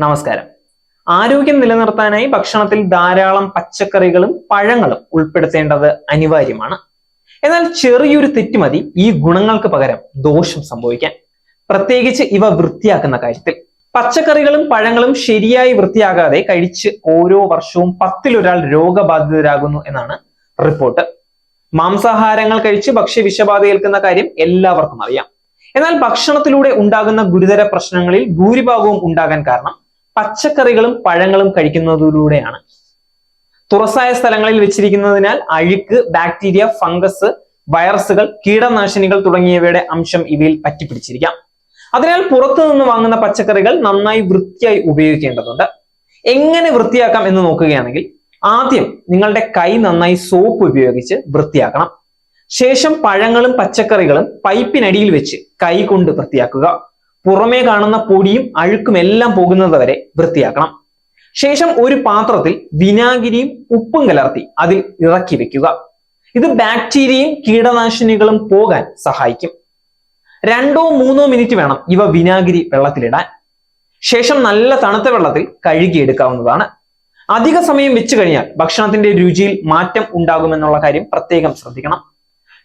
നമസ്കാരം. ആരോഗ്യം നിലനിർത്താനായി ഭക്ഷണത്തിൽ ധാരാളം പച്ചക്കറികളും പഴങ്ങളും ഉൾപ്പെടുത്തേണ്ടത് അനിവാര്യമാണ്. എന്നാൽ ചെറിയൊരു തെറ്റുമതി ഈ ഗുണങ്ങൾക്ക് പകരം ദോഷം സംഭവിക്കാൻ. പ്രത്യേകിച്ച് ഇവ വൃത്തിയാക്കുന്ന കാര്യത്തിൽ. പച്ചക്കറികളും പഴങ്ങളും ശരിയായി വൃത്തിയാകാതെ കഴിച്ച് ഓരോ വർഷവും പത്തിലൊരാൾ രോഗബാധിതരാകുന്നു എന്നാണ് റിപ്പോർട്ട്. മാംസാഹാരങ്ങൾ കഴിച്ച് ഭക്ഷ്യ വിഷബാധ ഏൽക്കുന്ന കാര്യം എല്ലാവർക്കും അറിയാം. എന്നാൽ ഭക്ഷണത്തിലൂടെ ഉണ്ടാകുന്ന ഗുരുതര പ്രശ്നങ്ങളിൽ ഭൂരിഭാഗവും ഉണ്ടാകാൻ കാരണം പച്ചക്കറികളും പഴങ്ങളും കഴിക്കുന്നതിലൂടെയാണ്. തുറസായ സ്ഥലങ്ങളിൽ വെച്ചിരിക്കുന്നതിനാൽ അഴുക്ക് ബാക്ടീരിയ ഫംഗസ് വൈറസുകൾ കീടനാശിനികൾ തുടങ്ങിയവയുടെ അംശം ഇവയിൽ പറ്റിപ്പിടിച്ചിരിക്കാം. അതിനാൽ പുറത്തു നിന്ന് വാങ്ങുന്ന പച്ചക്കറികൾ നന്നായി വൃത്തിയായി ഉപയോഗിക്കേണ്ടതുണ്ട്. എങ്ങനെ വൃത്തിയാക്കാം എന്ന് നോക്കുകയാണെങ്കിൽ ആദ്യം നിങ്ങളുടെ കൈ നന്നായി സോപ്പ് ഉപയോഗിച്ച് വൃത്തിയാക്കണം. ശേഷം പഴങ്ങളും പച്ചക്കറികളും പൈപ്പിനടിയിൽ വെച്ച് കൈ കൊണ്ട് വൃത്തിയാക്കുക. പുറമേ കാണുന്ന പൊടിയും അഴുക്കും എല്ലാം പോകുന്നത് വരെ വൃത്തിയാക്കണം. ശേഷം ഒരു പാത്രത്തിൽ വിനാഗിരിയും ഉപ്പും കലർത്തി അതിൽ ഇറക്കി വെക്കുക. ഇത് ബാക്ടീരിയയും കീടനാശിനികളും പോകാൻ സഹായിക്കും. രണ്ടോ മൂന്നോ മിനിറ്റ് വേണം ഇവ വിനാഗിരി വെള്ളത്തിലിടാൻ. ശേഷം നല്ല തണുത്ത വെള്ളത്തിൽ കഴുകിയെടുക്കാവുന്നതാണ്. അധിക സമയം വെച്ചു കഴിഞ്ഞാൽ ഭക്ഷണത്തിന്റെ രുചിയിൽ മാറ്റം ഉണ്ടാകുമെന്നുള്ള കാര്യം പ്രത്യേകം ശ്രദ്ധിക്കണം.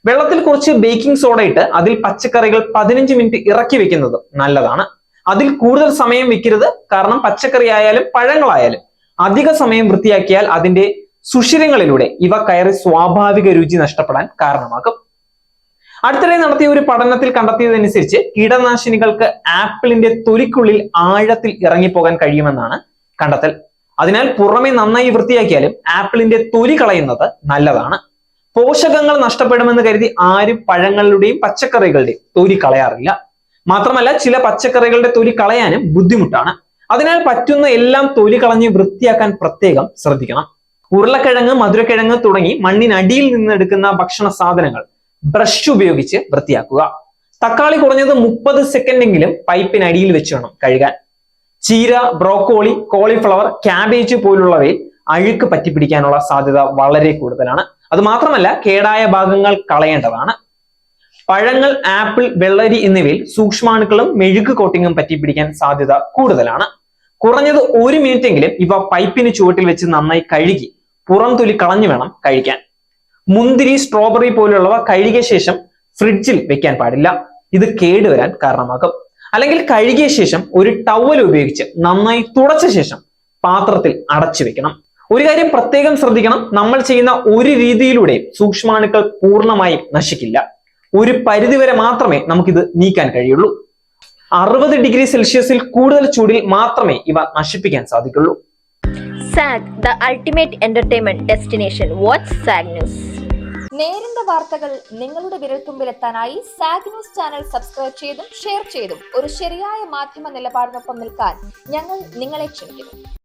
വെള്ളത്തിൽ കുറച്ച് ബേക്കിംഗ് സോഡ ഇട്ട് അതിൽ പച്ചക്കറികൾ പതിനഞ്ച് മിനിറ്റ് ഇറക്കി വെക്കുന്നത് നല്ലതാണ്. അതിൽ കൂടുതൽ സമയം വെക്കരുത്. കാരണം പച്ചക്കറി ആയാലും പഴങ്ങളായാലും അധിക സമയം വൃത്തിയാക്കിയാൽ അതിന്റെ സുഷിരങ്ങളിലൂടെ ഇവ കയറി സ്വാഭാവിക രുചി നഷ്ടപ്പെടാൻ കാരണമാകും. അടുത്തിടെ നടത്തിയ ഒരു പഠനത്തിൽ കണ്ടെത്തിയതനുസരിച്ച് കീടനാശിനികൾക്ക് ആപ്പിളിന്റെ തൊലിക്കുള്ളിൽ ആഴത്തിൽ ഇറങ്ങിപ്പോകാൻ കഴിയുമെന്നാണ് കണ്ടെത്തൽ. അതിനാൽ പുറമെ നന്നായി വൃത്തിയാക്കിയാലും ആപ്പിളിന്റെ തൊലി കളയുന്നത് നല്ലതാണ്. പോഷകങ്ങൾ നഷ്ടപ്പെടുമെന്ന് കരുതി ആരും പഴങ്ങളുടെയും പച്ചക്കറികളുടെയും തൊലി കളയാറില്ല. മാത്രമല്ല ചില പച്ചക്കറികളുടെ തൊലി കളയാനും ബുദ്ധിമുട്ടാണ്. അതിനാൽ പറ്റുന്ന എല്ലാം തൊലി കളഞ്ഞ് വൃത്തിയാക്കാൻ പ്രത്യേകം ശ്രദ്ധിക്കണം. ഉരുളക്കിഴങ്ങ് മധുരക്കിഴങ്ങ് തുടങ്ങി മണ്ണിനടിയിൽ നിന്ന് എടുക്കുന്ന ഭക്ഷണ സാധനങ്ങൾ ബ്രഷ് ഉപയോഗിച്ച് വൃത്തിയാക്കുക. തക്കാളി കുറഞ്ഞത് മുപ്പത് സെക്കൻഡെങ്കിലും പൈപ്പിനടിയിൽ വെച്ച് വേണം കഴുകാൻ. ചീര ബ്രോക്കോളി കോളിഫ്ലവർ ക്യാബേജ് പോലുള്ളവയിൽ അഴുക്ക് പറ്റിപ്പിടിക്കാനുള്ള സാധ്യത വളരെ കൂടുതലാണ്. അത് മാത്രമല്ല കേടായ ഭാഗങ്ങൾ കളയേണ്ടതാണ്. പഴങ്ങൾ ആപ്പിൾ വെള്ളരി എന്നിവയിൽ സൂക്ഷ്മാണുക്കളും മെഴുക്ക് കോട്ടിങ്ങും പറ്റിപ്പിടിക്കാൻ സാധ്യത കൂടുതലാണ്. കുറഞ്ഞത് ഒരു മിനിറ്റ് എങ്കിലും ഇവ പൈപ്പിന് ചുവട്ടിൽ വെച്ച് നന്നായി കഴുകി പുറം തൊലി കളഞ്ഞു വേണം കഴിക്കാൻ. മുന്തിരി സ്ട്രോബെറി പോലുള്ളവ കഴുകിയ ശേഷം ഫ്രിഡ്ജിൽ വെക്കാൻ പാടില്ല. ഇത് കേടുവരാൻ കാരണമാകും. അല്ലെങ്കിൽ കഴുകിയ ശേഷം ഒരു ടവൽ ഉപയോഗിച്ച് നന്നായി തുടച്ച ശേഷം പാത്രത്തിൽ അടച്ചു വെക്കണം. ഒരു കാര്യം പ്രത്യേകം ശ്രദ്ധിക്കണം. നമ്മൾ ചെയ്യുന്ന ഒരു രീതിയിലൂടെയും സൂക്ഷ്മാണുക്കൾ പൂർണമായും നശിക്കില്ല. ഒരു പരിധിവരെ മാത്രമേ നമുക്കിത് നീക്കാൻ കഴിയുള്ളൂ. അറുപത് ഡിഗ്രി സെൽഷ്യസിൽ കൂടുതൽ ചൂടിൽ മാത്രമേ ഇവ നശിപ്പിക്കാൻ സാധിക്കുള്ളൂ. Saag the ultimate entertainment destination watch Saag news നേരിന്റെ വാർത്തകൾ നിങ്ങളുടെ വിരൽത്തുമ്പിലെത്താനായി സാഗ് ന്യൂസ് ചാനൽ സബ്സ്ക്രൈബ് ചെയ്തും ഷെയർ ചെയ്തും ഒരു ശരിയായ മാധ്യമ നിലപാടിനൊപ്പം നിൽക്കാൻ ഞങ്ങൾ നിങ്ങളെ ക്ഷണിക്കുന്നു.